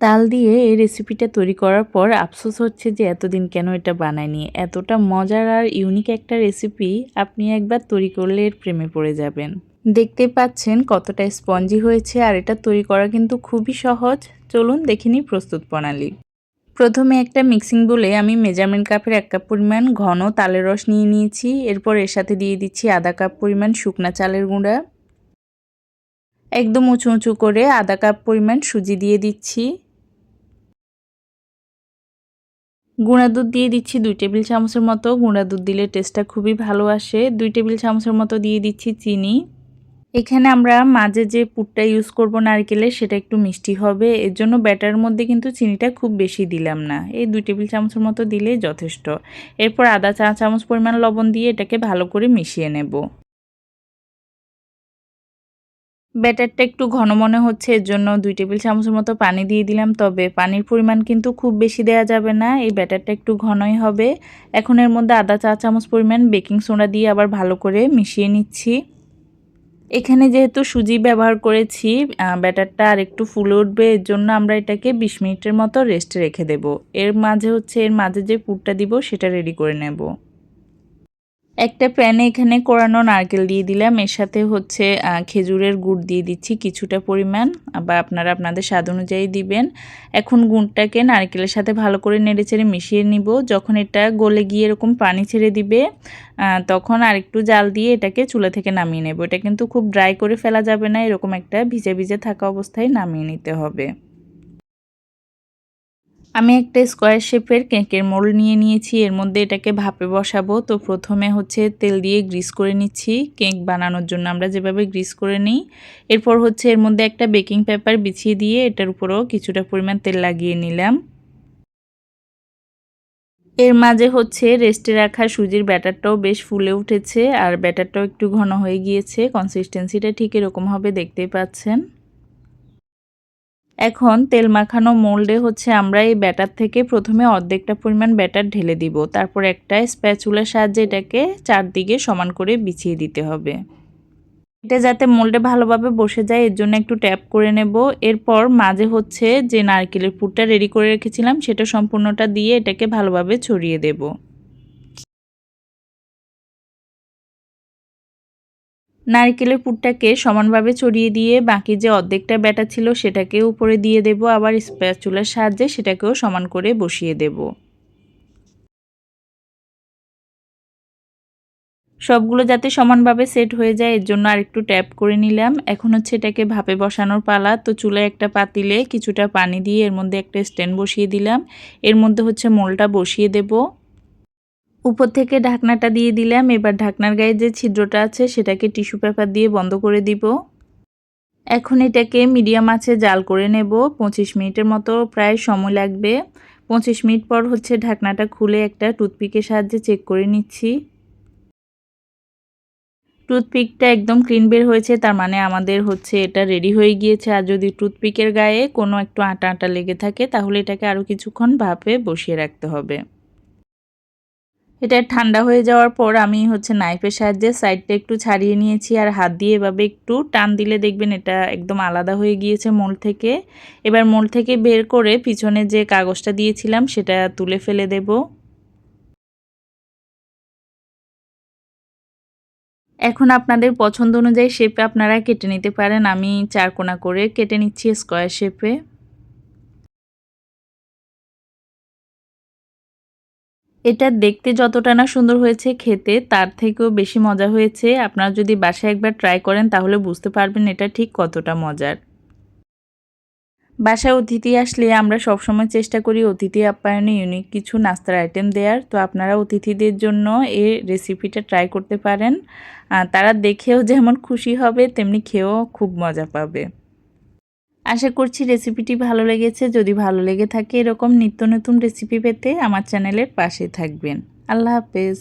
তাল দিয়ে এই রেসিপিটা তৈরি করার পর আফসোস হচ্ছে যে এতদিন কেন এটা বানায়নি। এতটা মজার আর ইউনিক একটা রেসিপি আপনি একবার তৈরি করলে এর প্রেমে পড়ে যাবেন। দেখতে পাচ্ছেন কতটা স্পঞ্জি হয়েছে আর এটা তৈরি করা কিন্তু খুবই সহজ। চলুন দেখে নিই প্রস্তুত প্রণালী। প্রথমে একটা মিক্সিং বলে আমি মেজারমেন্ট কাপের এক কাপ পরিমাণ ঘন তালের রস নিয়ে নিয়েছি। এরপর এর সাথে দিয়ে দিচ্ছি আধা কাপ পরিমাণ শুকনা চালের গুঁড়া। একদম উঁচু উঁচু করে আধা কাপ পরিমাণ সুজি দিয়ে দিচ্ছি। গুঁড়া দুধ দিয়ে দিচ্ছি দুই টেবিল চামচের মতো। গুঁড়া দুধ দিলে টেস্টটা খুবই ভালো আসে। দুই টেবিল চামচের মতো দিয়ে দিচ্ছি চিনি। এখানে আমরা মাঝে যে পুরটা ইউজ করব নারকেলের সেটা একটু মিষ্টি হবে। এর জন্য ব্যাটারের মধ্যে কিন্তু চিনিটা খুব বেশি দিলাম না। এই দুই টেবিল চামচের মতো দিলেই যথেষ্ট। এরপর আদা চা চামচ পরিমাণ লবণ দিয়ে এটাকে ভালো করে মিশিয়ে নেব। ব্যাটারটা একটু ঘন মনে হচ্ছে, এর জন্য দুই টেবিল চামচের মতো পানি দিয়ে দিলাম। তবে পানির পরিমাণ কিন্তু খুব বেশি দেওয়া যাবে না, এই ব্যাটারটা একটু ঘনই হবে। এখন এর মধ্যে আদা চা চামচ পরিমাণ বেকিং সোডা দিয়ে আবার ভালো করে মিশিয়ে নিচ্ছি। এখানে যেহেতু সুজি ব্যবহার করেছি ব্যাটারটা আর একটু ফুলে উঠবে, এর জন্য আমরা এটাকে বিশ মিনিটের মতো রেস্টে রেখে দেব। এর মাঝে হচ্ছে, এর মাঝে যে পুরটা দিব, সেটা রেডি করে নেব। একটা প্যানে এখানে কোরানো নারকেল দিয়ে দিলাম। এর সাথে হচ্ছে খেজুরের গুড় দিয়ে দিচ্ছি কিছুটা পরিমাণ, বা আপনারা আপনাদের স্বাদ অনুযায়ী দিবেন। এখন গুড়টাকে নারকেলের সাথে ভালো করে নেড়েচেড়ে মিশিয়ে নিব। যখন এটা গলে গিয়ে এরকম পানি ছেড়ে দিবে তখন আরেকটু জাল দিয়ে এটাকে চুলা থেকে নামিয়ে নেব। এটা কিন্তু খুব ড্রাই করে ফেলা যাবে না, এরকম একটা ভিজে ভিজে থাকা অবস্থায় নামিয়ে নিতে হবে। আমি একটা স্কোয়ার শেপের কেকের মোল্ড নিয়ে নিয়েছি। এর মধ্যে এটাকে ভাপে বসাবো। তো প্রথমে হচ্ছে তেল দিয়ে গ্রিস করে নিচ্ছি। কেক বানানোর জন্য আমরা যেভাবে গ্রিস করে নিই। এরপর হচ্ছে এর মধ্যে একটা বেকিং পেপার বিছিয়ে দিয়ে এটার উপরও কিছুটা পরিমাণ তেল লাগিয়ে নিলাম। এর মাঝে হচ্ছে রেস্টে রাখা সুজির ব্যাটারটাও বেশ ফুলে উঠেছে। আর ব্যাটারটাও একটু ঘন হয়ে গিয়েছে। কনসিস্টেন্সিটা ঠিক এরকম হবে, দেখতেই পাচ্ছেন। এখন তেল মাখানো মোল্ডে হচ্ছে আমরা এই ব্যাটার থেকে প্রথমে অর্ধেকটা পরিমাণ ব্যাটার ঢেলে দিব। তারপর একটা স্প্যাচুলার সাহায্যে এটাকে চারদিকে সমান করে বিছিয়ে দিতে হবে। এটা যাতে মোল্ডে ভালোভাবে বসে যায়, এর জন্য একটু ট্যাপ করে নেব। এরপর মাঝে হচ্ছে যে নারকেলের পুরটা রেডি করে রেখেছিলাম, সেটা সম্পূর্ণটা দিয়ে এটাকে ভালোভাবে ছড়িয়ে দেবো। নারকেলের পুরটাকে সমানভাবে ছড়িয়ে দিয়ে বাকি যে অর্ধেকটা ব্যাটা ছিল সেটাকে উপরে দিয়ে দেব, আবার স্প্যাচুলার সাহায্যে সেটাকেও সমান করে বসিয়ে দেব। সবগুলো যাতে সমানভাবে সেট হয়ে যায়, এর জন্য আরেকটু ট্যাপ করে নিলাম। এখন হচ্ছে এটাকে ভাপে বসানোর পালা। তো চুলায় একটা পাতিলে কিছুটা পানি দিয়ে এর মধ্যে একটা স্ট্যান্ড বসিয়ে দিলাম। এর মধ্যে হচ্ছে মোলটা বসিয়ে দেবো। উপর থেকে ঢাকনাটা দিয়ে দিলাম। এবার ঢাকনার গায়ে যে ছিদ্রটা আছে, সেটাকে টিস্যু পেপার দিয়ে বন্ধ করে দিব। এখন এটাকে মিডিয়াম আছে জাল করে নেব। পঁচিশ মিনিটের মতো প্রায় সময় লাগবে। পঁচিশ মিনিট পর হচ্ছে ঢাকনাটা খুলে একটা টুথপিকের সাহায্যে চেক করে নিচ্ছি। টুথপিকটা একদম ক্লিন বের হয়েছে, তার মানে আমাদের হচ্ছে এটা রেডি হয়ে গিয়েছে। আর যদি টুথপিকের গায়ে কোনো একটু আটা আটা লেগে থাকে, তাহলে এটাকে আরও কিছুক্ষণ ভাপে বসিয়ে রাখতে হবে। এটা ঠান্ডা হয়ে যাওয়ার পর আমি হচ্ছে নাইফের সাহায্যে সাইডটা একটু ছাড়িয়ে নিয়েছি আর হাত দিয়ে এভাবে একটু টান দিলে দেখবেন এটা একদম আলাদা হয়ে গিয়েছে মোল থেকে। এবার মোল থেকে বের করে পিছনে যে কাগজটা দিয়েছিলাম সেটা তুলে ফেলে দেব। এখন আপনাদের পছন্দ অনুযায়ী শেপে আপনারা কেটে নিতে পারেন। আমি চারকোনা করে কেটে নিচ্ছি স্কোয়ার শেপে এটা দেখতে যতটা না সুন্দর হয়েছে খেতে, তার থেকেও বেশি মজা হয়েছে। আপনারা যদি বাসায় একবার ট্রাই করেন, তাহলে বুঝতে পারবেন এটা ঠিক কতটা মজার। বাসায় অতিথি আসলে আমরা সবসময় চেষ্টা করি অতিথি আপ্যায়নে ইউনিক কিছু নাস্তার আইটেম দেওয়ার তো আপনারা অতিথিদের জন্য এই রেসিপিটা ট্রাই করতে পারেন। তারা দেখেও যেমন খুশি হবে, তেমনি খেয়েও খুব মজা পাবে। আশা করছি রেসিপিটি ভালো লেগেছে। যদি ভালো লেগে থাকে এরকম নিত্য নতুন রেসিপি পেতে আমার চ্যানেলের পাশে থাকবেন। আল্লাহ হাফেজ।